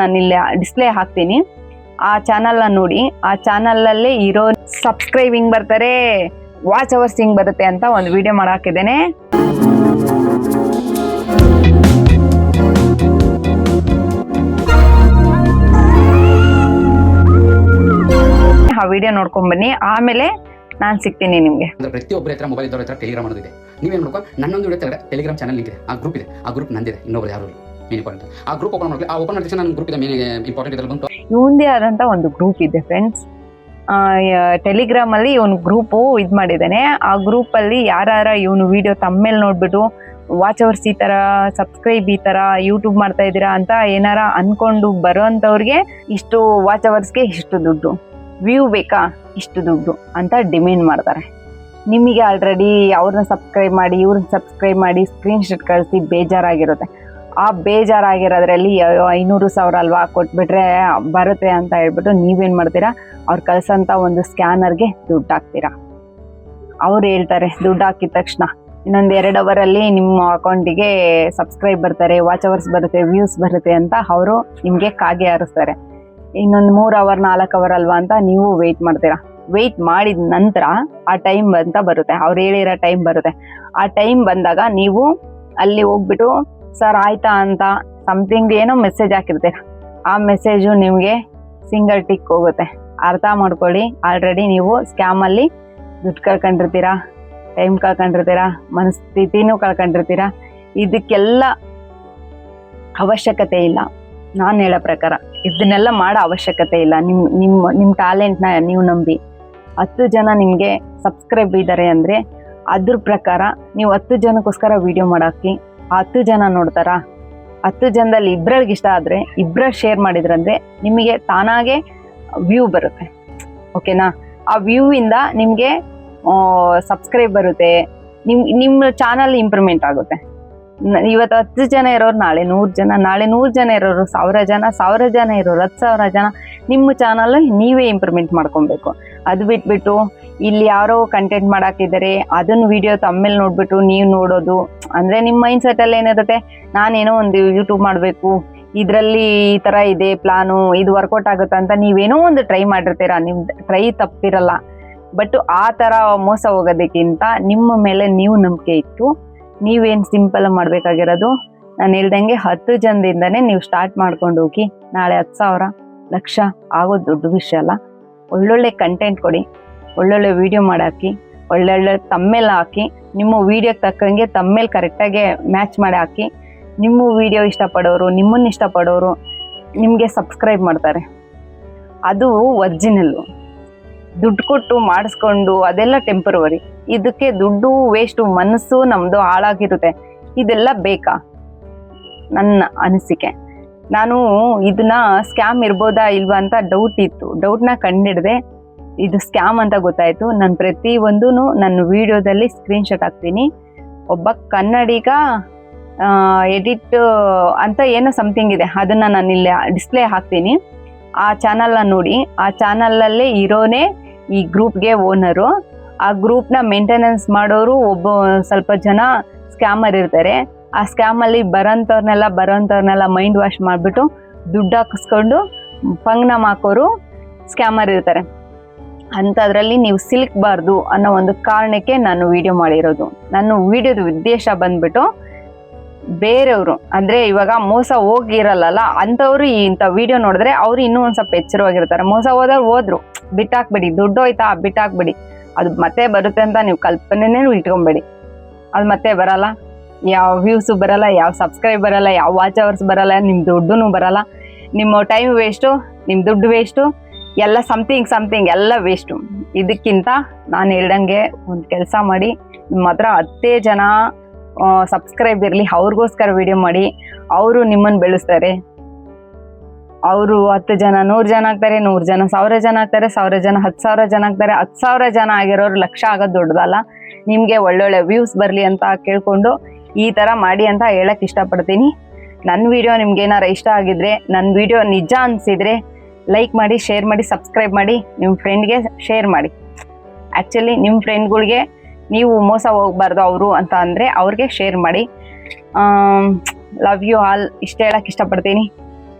ನಾನು ಇಲ್ಲಿ ಡಿಸ್ಪ್ಲೇ ಹಾಕ್ತೀನಿ. ಆ ಚಾನಲ್ನ ನೋಡಿ. ಆ ಚಾನಲಲ್ಲಿ ಇರೋ ಸಬ್ಸ್ಕ್ರೈಬ್ ಹಿಂಗ್ ಬರ್ತಾರೆ. ವಾಚ್ ಅವರ್ಸ್ ಹಿಂಗ್ ಬರುತ್ತೆ ಅಂತ ಒಂದು ವಿಡಿಯೋ ಮಾಡಾಕಿದ್ದೇನೆ ಆ ವಿಡಿಯೋ ನೋಡ್ಕೊಂಡ್ ಬನ್ನಿ. ಆಮೇಲೆ ನಾನು ಸಿಗ್ತೀನಿ ನಿಮ್ಗೆ. ಪ್ರತಿಯೊಬ್ಬರ ಹತ್ರ ಮೊಬೈಲ್ ಇದ್ದವ್ರ ಹತ್ರ ಟೆಲಿಗ್ರಾಮ್ ಅನ್ನೋದಿದೆ. ನೀವೇನು ಮಾಡ್ಕೊ? ನನ್ನೊಂದು ವಿಡಿಯೋ ಚಾನಲ್ ಇದೆ. ಆ ಗ್ರೂಪ್ ಇದೆ. ಆ ಗ್ರೂಪ್ ನಂದಿದೆ. ಇನ್ನೊಬ್ರು ಯಾರು ಮೇನ್ ಇಂಪಾರ್ಟೆಂಟ್ ಆ ಗ್ರೂಪ್ ಓಪನ್ ಮಾಡಿ ಆ ಓಪನ್ ಮಾಡಿದ ಗ್ರೂಪ್ ಇದೆ ಮೇನ್ ಇಂಪಾರ್ಟೆಂಟ್ ಬಂತು. ಇವಂದೇ ಆದಂತ ಒಂದು ಗ್ರೂಪ್ ಇದೆ ಫ್ರೆಂಡ್ಸ್ ಟೆಲಿಗ್ರಾಮ್ ಅಲ್ಲಿ ಇವನು ಗ್ರೂಪು ಇದು ಮಾಡಿದ್ದಾನೆ. ಆ ಗ್ರೂಪ್ ಅಲ್ಲಿ ಯಾರ ಇವನು ವಿಡಿಯೋ ತಮ್ಮೇಲೆ ನೋಡ್ಬಿಟ್ಟು ವಾಚ್ ಅವರ್ಸ್ ಈ ತರ ಸಬ್ಸ್ಕ್ರೈಬ್ ಈ ತರ ಯೂಟ್ಯೂಬ್ ಮಾಡ್ತಾ ಇದ್ದೀರಾ ಅಂತ ಏನಾರ ಅನ್ಕೊಂಡು ಬರೋಂಥವ್ರಿಗೆ ಇಷ್ಟು ವಾಚ್ ಅವರ್ಸ್ಗೆ ಇಷ್ಟು ದುಡ್ಡು. ವ್ಯೂ ಬೇಕಾ? ಇಷ್ಟು ದುಡ್ಡು ಅಂತ ಡಿಮ್ಯಾಂಡ್ ಮಾಡ್ತಾರೆ. ನಿಮಗೆ ಆಲ್ರೆಡಿ ಅವ್ರನ್ನ ಸಬ್ಸ್ಕ್ರೈಬ್ ಮಾಡಿ, ಇವ್ರನ್ನ ಸಬ್ಸ್ಕ್ರೈಬ್ ಮಾಡಿ ಸ್ಕ್ರೀನ್ ಶಾಟ್ ಕಳಿಸಿ ಬೇಜಾರಾಗಿರುತ್ತೆ. ಆ ಬೇಜಾರಾಗಿರೋದ್ರಲ್ಲಿ ಅಯ್ಯೋ, ಐನೂರು ಸಾವಿರ ಅಲ್ವಾ ಕೊಟ್ಬಿಟ್ರೆ ಬರುತ್ತೆ ಅಂತ ಹೇಳ್ಬಿಟ್ಟು ನೀವೇನು ಮಾಡ್ತೀರಾ? ಅವ್ರು ಕಳ್ಸೋಂಥ ಒಂದು ಸ್ಕ್ಯಾನರ್ಗೆ ದುಡ್ಡು ಹಾಕ್ತೀರಾ? ಅವ್ರು ಹೇಳ್ತಾರೆ, ದುಡ್ಡು ಹಾಕಿದ ತಕ್ಷಣ. ಇನ್ನೊಂದು ಎರಡು ಅವರಲ್ಲಿ ನಿಮ್ಮ ಅಕೌಂಟಿಗೆ ಸಬ್ಸ್ಕ್ರೈಬ್ ಬರ್ತಾರೆ, ವಾಚ್ ಅವರ್ಸ್ ಬರುತ್ತೆ, ವ್ಯೂಸ್ ಬರುತ್ತೆ ಅಂತ ಅವರು ನಿಮಗೆ ಕಾಗೆ ಹಾರಿಸ್ತಾರೆ. ಇನ್ನೊಂದು ಮೂರು ಅವರ್, ನಾಲ್ಕು ಅವರ್ ಅಲ್ವಾ ಅಂತ ನೀವು ವೆಯ್ಟ್ ಮಾಡ್ತೀರಾ? ವೆಯ್ಟ್ ಮಾಡಿದ ನಂತರ ಆ ಟೈಮ್ ಅಂತ ಬರುತ್ತೆ. ಅವ್ರು ಹೇಳಿರೋ ಟೈಮ್ ಬರುತ್ತೆ. ಆ ಟೈಮ್ ಬಂದಾಗ ನೀವು ಅಲ್ಲಿ ಹೋಗ್ಬಿಟ್ಟು ಸರ್ ಆಯ್ತಾ ಅಂತ ಸಮಥಿಂಗ್ ಏನೋ ಮೆಸೇಜ್ ಹಾಕಿರ್ತೀರ ಆ ಮೆಸೇಜು ನಿಮಗೆ ಸಿಂಗಲ್ ಟಿಕ್ ಹೋಗುತ್ತೆ. ಅರ್ಥ ಮಾಡ್ಕೊಳ್ಳಿ. ಆಲ್ರೆಡಿ ನೀವು ಸ್ಕ್ಯಾಮಲ್ಲಿ ದುಡ್ಡು ಕಳ್ಕೊಂಡಿರ್ತೀರಾ ಟೈಮ್ ಕಳ್ಕೊಂಡಿರ್ತೀರಾ, ಮನಸ್ಥಿತಿನೂ ಕಳ್ಕೊಂಡಿರ್ತೀರಾ, ಇದಕ್ಕೆಲ್ಲ ಅವಶ್ಯಕತೆ ಇಲ್ಲ. ನಾನು ಹೇಳೋ ಪ್ರಕಾರ ಇದನ್ನೆಲ್ಲ ಮಾಡೋ ಅವಶ್ಯಕತೆ ಇಲ್ಲ. ನಿಮ್ಮ ನಿಮ್ಮ ನಿಮ್ಮ ಟ್ಯಾಲೆಂಟ್ನ ನೀವು ನಂಬಿ. ಹತ್ತು ಜನ ನಿಮಗೆ ಸಬ್ಸ್ಕ್ರೈಬ್ ಇದ್ದಾರೆ ಅಂದರೆ ಅದ್ರ ಪ್ರಕಾರ ನೀವು ಹತ್ತು ಜನಕ್ಕೋಸ್ಕರ ವಿಡಿಯೋ ಮಾಡಾಕಿ ಹತ್ತು ಜನ ನೋಡ್ತಾರಾ? ಹತ್ತು ಜನದಲ್ಲಿ ಇಬ್ಬರಿಗೆ ಇಷ್ಟ ಆದರೆ ಇಬ್ಬರ ಶೇರ್ ಮಾಡಿದ್ರಂದ್ರೆ ನಿಮಗೆ ತಾನಾಗೆ ವ್ಯೂ ಬರುತ್ತೆ. ಓಕೆನಾ ಆ ವ್ಯೂ ಇಂದ ನಿಮಗೆ ಸಬ್ಸ್ಕ್ರೈಬ್ ಬರುತ್ತೆ. ನಿಮ್ ನಿಮ್ಮ ಚಾನಲ್ ಇಂಪ್ರೂವ್ಮೆಂಟ್ ಆಗುತ್ತೆ. ಇವತ್ತು ಹತ್ತು ಜನ ಇರೋರು ನಾಳೆ ನೂರು ಜನ, ನಾಳೆ ನೂರು ಜನ ಇರೋರು ಸಾವಿರ ಜನ ಸಾವಿರ ಜನ ಇರೋರು ಹತ್ತು ಸಾವಿರ ಜನ, ನಿಮ್ಮ ಚಾನಲ್ ನೀವೇ ಇಂಪ್ರೂವ್ಮೆಂಟ್ ಮಾಡ್ಕೊಬೇಕು. ಅದು ಬಿಟ್ಬಿಟ್ಟು ಇಲ್ಲಿ ಯಾರೋ ಕಂಟೆಂಟ್ ಮಾಡಾಕಿದ್ದಾರೆ ಅದನ್ನು ವಿಡಿಯೋ ತಮ್ಮೇಲೆ ನೋಡ್ಬಿಟ್ಟು ನೀವು ನೋಡೋದು ಅಂದ್ರೆ ನಿಮ್ಮ ಮೈಂಡ್ ಸೆಟ್ ಅಲ್ಲಿ ಏನಿರುತ್ತೆ? ನಾನೇನೋ ಒಂದು ಯೂಟ್ಯೂಬ್ ಮಾಡಬೇಕು, ಇದರಲ್ಲಿ ಈ ತರ ಇದೆ ಪ್ಲಾನು ಇದು ವರ್ಕೌಟ್ ಆಗುತ್ತೆ ಅಂತ ನೀವೇನೋ ಒಂದು ಟ್ರೈ ಮಾಡಿರ್ತೀರಾ. ನಿಮ್ ಟ್ರೈ ತಪ್ಪಿರಲ್ಲ. ಬಟ್ ಆ ತರ ಮೋಸ ಹೋಗೋದಕ್ಕಿಂತ ನಿಮ್ಮ ಮೇಲೆ ನೀವು ನಂಬಿಕೆ ಇಟ್ಟು, ನೀವೇನು ಸಿಂಪಲ್ ಮಾಡಬೇಕಾಗಿರೋದು? ನಾನು ಹೇಳ್ದಂಗೆ ಹತ್ತು ಜನದಿಂದನೇ ನೀವು ಸ್ಟಾರ್ಟ್ ಮಾಡ್ಕೊಂಡು ಹೋಗಿ, ನಾಳೆ ಹತ್ತು ಸಾವಿರ, ಲಕ್ಷ ಆಗೋದು ದೊಡ್ಡ ವಿಷಯ ಅಲ್ಲ. ಒಳ್ಳೊಳ್ಳೆ ಕಂಟೆಂಟ್ ಕೊಡಿ, ಒಳ್ಳೊಳ್ಳೆ ವಿಡಿಯೋ ಮಾಡಾಕಿ ಒಳ್ಳೊಳ್ಳೆ ತಮ್ಮೇಲೆ ಹಾಕಿ, ನಿಮ್ಮ ವಿಡಿಯೋಗೆ ತಕ್ಕಂಗೆ ತಮ್ಮೇಲೆ ಕರೆಕ್ಟಾಗಿ ಮ್ಯಾಚ್ ಮಾಡಿ ಹಾಕಿ, ನಿಮ್ಮ ವಿಡಿಯೋ ಇಷ್ಟಪಡೋರು, ನಿಮ್ಮನ್ನು ಇಷ್ಟಪಡೋರು ನಿಮಗೆ ಸಬ್ಸ್ಕ್ರೈಬ್ ಮಾಡ್ತಾರೆ. ಅದು ಒರ್ಜಿನಲ್ಲು ದುಡ್ಡು ಕೊಟ್ಟು ಮಾಡಿಸ್ಕೊಂಡು ಅದೆಲ್ಲ ಟೆಂಪರವರಿ ಇದಕ್ಕೆ ದುಡ್ಡು ವೇಸ್ಟು ಮನಸ್ಸು ನಮ್ಮದು ಹಾಳಾಗಿರುತ್ತೆ. ಇದೆಲ್ಲ ಬೇಕಾ? ನನ್ನ ಅನಿಸಿಕೆ. ನಾನು ಇದನ್ನ ಸ್ಕ್ಯಾಮ್ ಇರ್ಬೋದಾ ಇಲ್ವಾ ಅಂತ ಡೌಟ್ ಇತ್ತು. ಡೌಟ್ನ ಕಂಡಿಡ್ದೆ ಇದು ಸ್ಕ್ಯಾಮ್ ಅಂತ ಗೊತ್ತಾಯ್ತು. ನಾನು ಪ್ರತಿ ಒಂದು ನನ್ನ ವಿಡಿಯೋದಲ್ಲಿ ಸ್ಕ್ರೀನ್ಶಾಟ್ ಹಾಕ್ತೀನಿ. ಒಬ್ಬ ಕನ್ನಡಿಗ ಎಡಿಟ್ ಅಂತ ಏನೋ ಸಮಥಿಂಗ್ ಇದೆ. ಅದನ್ನು ನಾನು ಇಲ್ಲಿ ಡಿಸ್ಪ್ಲೇ ಹಾಕ್ತೀನಿ. ಆ ಚಾನಲ್ನ ನೋಡಿ. ಆ ಚಾನಲಲ್ಲೇ ಇರೋನೇ ಈ ಗ್ರೂಪ್ಗೆ ಓನರು ಆ ಗ್ರೂಪ್ನ ಮೇಂಟೆನೆನ್ಸ್ ಮಾಡೋರು ಒಬ್ಬ ಸ್ವಲ್ಪ ಜನ ಸ್ಕ್ಯಾಮರ್ ಇರ್ತಾರೆ. ಆ ಸ್ಕ್ಯಾಮಲ್ಲಿ ಬರೋಂಥವ್ರನ್ನೆಲ್ಲ ಬರೋಂಥವ್ರನ್ನೆಲ್ಲ ಮೈಂಡ್ ವಾಶ್ ಮಾಡಿಬಿಟ್ಟು ದುಡ್ಡು ಹಾಕಿಸ್ಕೊಂಡು ಪಂಗ್ನಮ್ ಹಾಕೋರು ಸ್ಕ್ಯಾಮರ್ ಇರ್ತಾರೆ. ಅಂಥದ್ರಲ್ಲಿ ನೀವು ಸಿಲ್ಕ್ಬಾರ್ದು ಅನ್ನೋ ಒಂದು ಕಾರಣಕ್ಕೆ ನಾನು ವಿಡಿಯೋ ಮಾಡಿರೋದು. ನನ್ನ ವಿಡಿಯೋದ ಉದ್ದೇಶ ಬಂದ್ಬಿಟ್ಟು ಬೇರೆಯವರು, ಅಂದರೆ ಇವಾಗ ಮೋಸ ಹೋಗಿರಲ್ಲ ಅಂಥವ್ರು ಇಂಥ ವಿಡಿಯೋ ನೋಡಿದ್ರೆ ಅವ್ರು ಇನ್ನೂ ಒಂದು ಸ್ವಲ್ಪ ಎಚ್ಚರವಾಗಿರ್ತಾರೆ. ಮೋಸ ಹೋದವ್ರು ಹೋದ್ರು, ಬಿಟ್ಟಾಕ್ಬೇಡಿ, ದುಡ್ಡು ಹೋಯ್ತಾ ಬಿಟ್ಟಾಕ್ಬೇಡಿ. ಅದು ಮತ್ತೆ ಬರುತ್ತೆ ಅಂತ ನೀವು ಕಲ್ಪನೆನೇ ಇಟ್ಕೊಂಬೇಡಿ. ಅದು ಮತ್ತೆ ಬರಲ್ಲ. ಯಾವ ವ್ಯೂಸು ಬರಲ್ಲ, ಯಾವ ಸಬ್ಸ್ಕ್ರೈಬ್ ಬರಲ್ಲ, ಯಾವ ವಾಚ್ ಅವರ್ಸ್ ಬರಲ್ಲ ನಿಮ್ಮ ದುಡ್ಡು ಬರಲ್ಲ. ನಿಮ್ಮ ಟೈಮ್ ವೇಸ್ಟು ನಿಮ್ಮ ದುಡ್ಡು ವೇಸ್ಟು ಎಲ್ಲ ಸಮಥಿಂಗ್ ಸಮಥಿಂಗ್ ಎಲ್ಲ ವೇಸ್ಟು ಇದಕ್ಕಿಂತ ನಾನು ಹೇಳ್ದಂಗೆ ಒಂದು ಕೆಲಸ ಮಾಡಿ ನಿಮ್ಮ ಹತ್ರ ಹತ್ತೇ ಜನ ಸಬ್ಸ್ಕ್ರೈಬ್ ಇರಲಿ, ಅವ್ರಿಗೋಸ್ಕರ ವಿಡಿಯೋ ಮಾಡಿ, ಅವರು ನಿಮ್ಮನ್ನು ಬೆಳೆಸ್ತಾರೆ. ಅವರು ಹತ್ತು ಜನ, ನೂರು ಜನ ಆಗ್ತಾರೆ, ನೂರು ಜನ, ಸಾವಿರ ಜನ ಆಗ್ತಾರೆ, ಸಾವಿರ ಜನ, ಹತ್ತು ಸಾವಿರ ಜನ ಆಗ್ತಾರೆ, ಹತ್ತು ಸಾವಿರ ಜನ ಆಗಿರೋರು ಲಕ್ಷ ಆಗೋದು ದೊಡ್ಡದಲ್ಲ. ನಿಮಗೆ ಒಳ್ಳೊಳ್ಳೆ ವ್ಯೂಸ್ ಬರಲಿ ಅಂತ ಕೇಳಿಕೊಂಡು ಈ ಥರ ಮಾಡಿ ಅಂತ ಹೇಳಕ್ಕೆ ಇಷ್ಟಪಡ್ತೀನಿ. ನನ್ನ ವಿಡಿಯೋ ನಿಮ್ಗೆ ಏನಾರು ಇಷ್ಟ ಆಗಿದ್ರೆ ನನ್ನ ವಿಡಿಯೋ ನಿಜ ಅನಿಸಿದ್ರೆ ಲೈಕ್ ಮಾಡಿ ಶೇರ್ ಮಾಡಿ ಸಬ್ಸ್ಕ್ರೈಬ್ ಮಾಡಿ ನಿಮ್ಮ ಫ್ರೆಂಡ್ಗೆ ಶೇರ್ ಮಾಡಿ. ಆ್ಯಕ್ಚುಲಿ ನಿಮ್ಮ ಫ್ರೆಂಡ್ಗಳಿಗೆ ನೀವು ಮೋಸ ಹೋಗ್ಬಾರ್ದು ಅವರು ಅಂತ ಅಂದರೆ ಅವ್ರಿಗೆ ಶೇರ್ ಮಾಡಿ. ಲವ್ ಯು ಆಲ್ ಇಷ್ಟ ಹೇಳಕ್ಕೆ ಇಷ್ಟಪಡ್ತೀನಿ.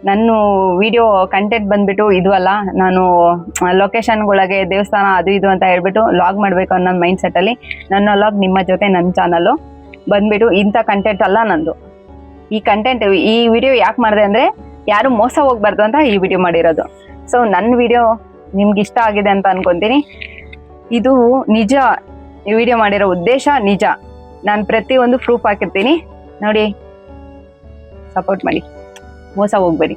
ನನ್ನ ವಿಡಿಯೋ ಕಂಟೆಂಟ್ ಬಂದ್ಬಿಟ್ಟು ಇದು ಅಲ್ಲ, ನಾನು ಲೊಕೇಶನ್ಗಳಿಗೆ ದೇವಸ್ಥಾನ ಅದು ಇದು ಅಂತ ಹೇಳ್ಬಿಟ್ಟು ಲಾಗ್ ಮಾಡಬೇಕು ಅನ್ನೋ ಮೈಂಡ್ ಸೆಟ್ಟಲ್ಲಿ ನನ್ನ ಲಾಗ್ ನಿಮ್ಮ ಜೊತೆ ನನ್ನ ಚಾನಲ್ಲು ಬಂದ್ಬಿಟ್ಟು ಇಂಥ ಕಂಟೆಂಟ್ ಅಲ್ಲ ನಂದು. ಈ ಕಂಟೆಂಟ್ ಈ ವಿಡಿಯೋ ಯಾಕೆ ಮಾಡಿದೆ ಅಂದರೆ ಯಾರು ಮೋಸ ಹೋಗ್ಬಾರ್ದು ಅಂತ ಈ ವಿಡಿಯೋ ಮಾಡಿರೋದು. ಸೊ ನನ್ನ ವಿಡಿಯೋ ನಿಮ್ಗೆ ಇಷ್ಟ ಆಗಿದೆ ಅಂತ ಅನ್ಕೊಂತೀನಿ. ಇದು ನಿಜ, ಈ ವಿಡಿಯೋ ಮಾಡಿರೋ ಉದ್ದೇಶ ನಿಜ. ನಾನು ಪ್ರತಿಯೊಂದು ಪ್ರೂಫ್ ಹಾಕಿರ್ತೀನಿ. ನೋಡಿ ಸಪೋರ್ಟ್ ಮಾಡಿ. ಮೋಸ ಹೋಗ್ಬೇಡಿ.